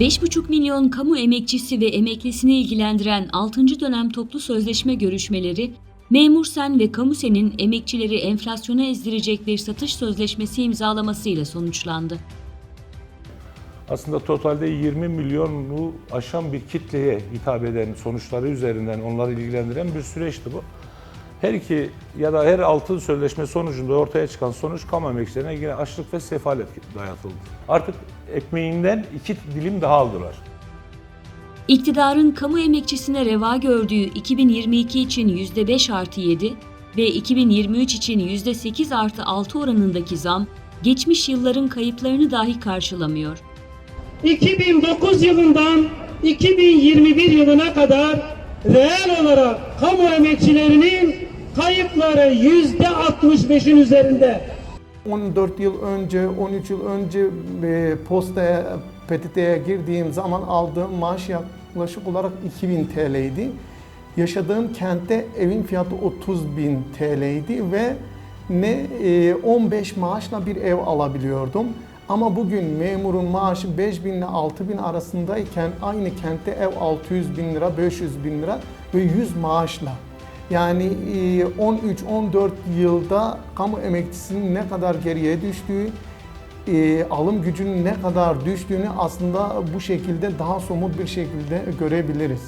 5,5 milyon kamu emekçisi ve emeklisini ilgilendiren 6. dönem toplu sözleşme görüşmeleri, Memursen ve Kamusen'in emekçileri enflasyona ezdirecek bir satış sözleşmesi imzalamasıyla sonuçlandı. Aslında totalde 20 milyonu aşan bir kitleye hitap eden sonuçları üzerinden onları ilgilendiren bir süreçti bu. Her iki ya da her altı sözleşme sonucunda ortaya çıkan sonuç kamu emekçilerine yine açlık ve sefalet dayatıldı. Artık ekmeğinden iki dilim daha aldılar. İktidarın kamu emekçisine reva gördüğü 2022 için %5 artı 7 ve 2023 için %8 artı 6 oranındaki zam, geçmiş yılların kayıplarını dahi karşılamıyor. 2009 yılından 2021 yılına kadar reel olarak kamu emekçilerinin kayıpları yüzde 65'in üzerinde. 14 yıl önce, 13 yıl önce e, postaya, PTT'ye girdiğim zaman aldığım maaş yaklaşık olarak 2000 TL'ydi. Yaşadığım kentte evin fiyatı 30 bin TL'ydi ve ne e, 15 maaşla bir ev alabiliyordum. Ama bugün memurun maaşı 5 bin ile 6 bin arasındayken aynı kentte ev 600 bin lira, 500 bin lira ve 100 maaşla. Yani e, 13-14 yılda kamu emekçisinin ne kadar geriye düştüğü, e, alım gücünün ne kadar düştüğünü aslında bu şekilde daha somut bir şekilde görebiliriz.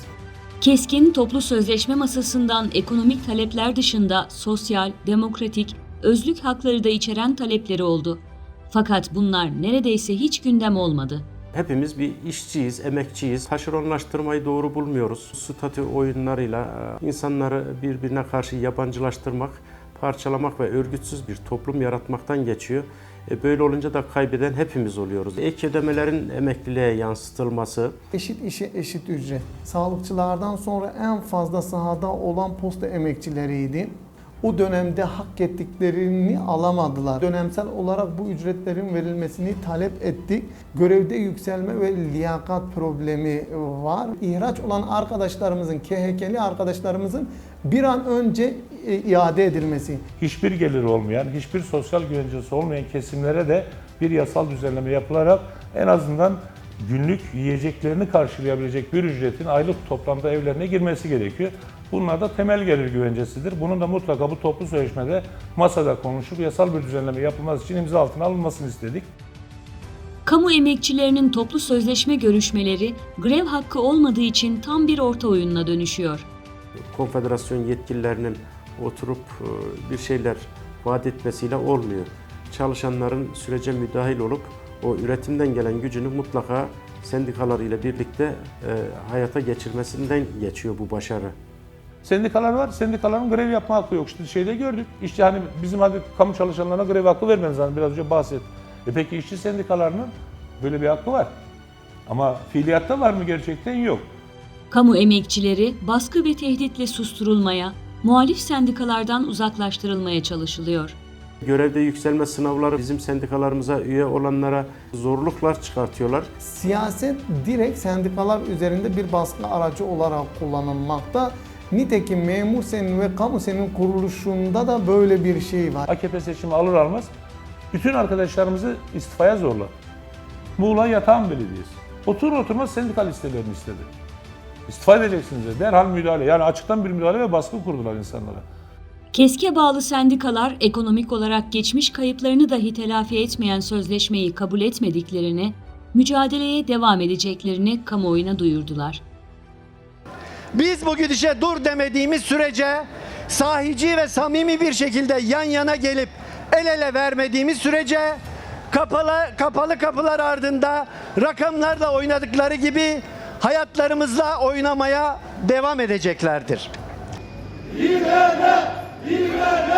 Keskin toplu sözleşme masasından ekonomik talepler dışında sosyal, demokratik, özlük hakları da içeren talepleri oldu. Fakat bunlar neredeyse hiç gündem olmadı. Hepimiz bir işçiyiz, emekçiyiz. Taşeronlaştırmayı doğru bulmuyoruz. Statü oyunlarıyla e, insanları birbirine karşı yabancılaştırmak, parçalamak ve örgütsüz bir toplum yaratmaktan geçiyor. E, Böyle olunca da kaybeden hepimiz oluyoruz. Ek ödemelerin emekliliğe yansıtılması, Eşit işe eşit ücret. Sağlıkçılardan sonra en fazla sahada olan posta emekçileriydi. O dönemde hak ettiklerini alamadılar. Dönemsel olarak bu ücretlerin verilmesini talep ettik. Görevde yükselme ve liyakat problemi var. İhraç olan arkadaşlarımızın, KHK'li arkadaşlarımızın bir an önce e, iade edilmesi. Hiçbir geliri olmayan, hiçbir sosyal güvencesi olmayan kesimlere de bir yasal düzenleme yapılarak en azından günlük yiyeceklerini karşılayabilecek bir ücretin aylık toplamda evlerine girmesi gerekiyor. Bunlar da temel gelir güvencesidir. Bunun da mutlaka bu toplu sözleşmede masada konuşup yasal bir düzenleme yapılması için imza altına alınmasını istedik. Kamu emekçilerinin toplu sözleşme görüşmeleri grev hakkı olmadığı için tam bir orta oyununa dönüşüyor. konfederasyon yetkililerinin oturup e, bir şeyler vaat etmesiyle olmuyor. Çalışanların sürece müdahil olup o üretimden gelen gücünü mutlaka sendikalarıyla birlikte e, hayata geçirmesinden geçiyor bu başarı. Sendikalar var. Sendikaların grev yapma hakkı yok. İşte şeyde gördük. İşte hani bizim hadi kamu çalışanlarına grev hakkı vermeniz lazım. Biraz önce bahset. E peki işçi sendikalarının böyle bir hakkı var. Ama fiiliyatta var mı gerçekten? Yok. Kamu emekçileri baskı ve tehditle susturulmaya, muhalif sendikalardan uzaklaştırılmaya çalışılıyor. Görevde yükselme sınavları bizim sendikalarımıza üye olanlara zorluklar çıkartıyorlar. Siyaset direkt sendikalar üzerinde bir baskı aracı olarak kullanılmakta. Nitekim memur senin ve kamu senin kuruluşunda da böyle bir şey var. AKP seçimi alır almaz bütün arkadaşlarımızı istifaya zorladı. Muğla Yatağan Belediyesi. Otur oturmaz sendikal listelerini istedi. İstifa edeceksiniz dedi. Derhal müdahale. Yani açıktan bir müdahale ve baskı kurdular insanlara. KESK'e bağlı sendikalar ekonomik olarak geçmiş kayıplarını dahi telafi etmeyen sözleşmeyi kabul etmediklerini, mücadeleye devam edeceklerini kamuoyuna duyurdular. Biz bu gidişe dur demediğimiz sürece sahici ve samimi bir şekilde yan yana gelip el ele vermediğimiz sürece kapalı, kapalı kapılar ardında rakamlarla oynadıkları gibi hayatlarımızla oynamaya devam edeceklerdir. İBB, İBB.